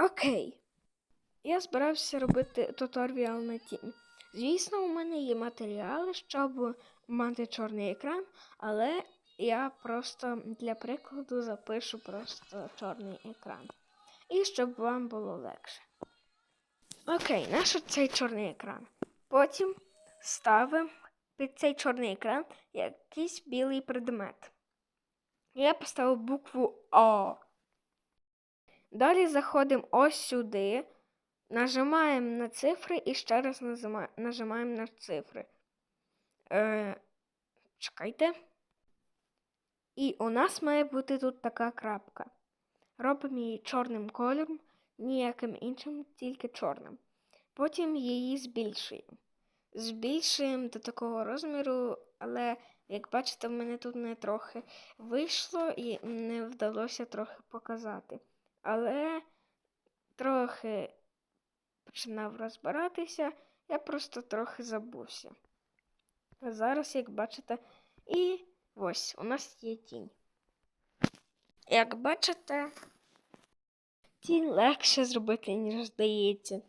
Окей. Я збирався робити туторіал на тім. Звісно, у мене є матеріали, щоб мати чорний екран, але я просто для прикладу запишу просто чорний екран. І щоб вам було легше. Окей, наш цей чорний екран. Потім ставимо під цей чорний екран якийсь білий предмет. Я поставив букву О. Далі заходимо ось сюди, нажимаємо на цифри і ще раз нажимаємо на цифри. Е, чекайте. І у нас має бути тут така крапка. Робимо її чорним кольором, ніяким іншим, тільки чорним. Потім її збільшуємо. Збільшуємо до такого розміру, але, як бачите, в мене тут не трохи вийшло і не вдалося трохи показати. Але трохи починав розбиратися, я просто трохи забувся. А зараз, як бачите, і ось у нас є тінь. Як бачите, тінь легше зробити, ніж здається.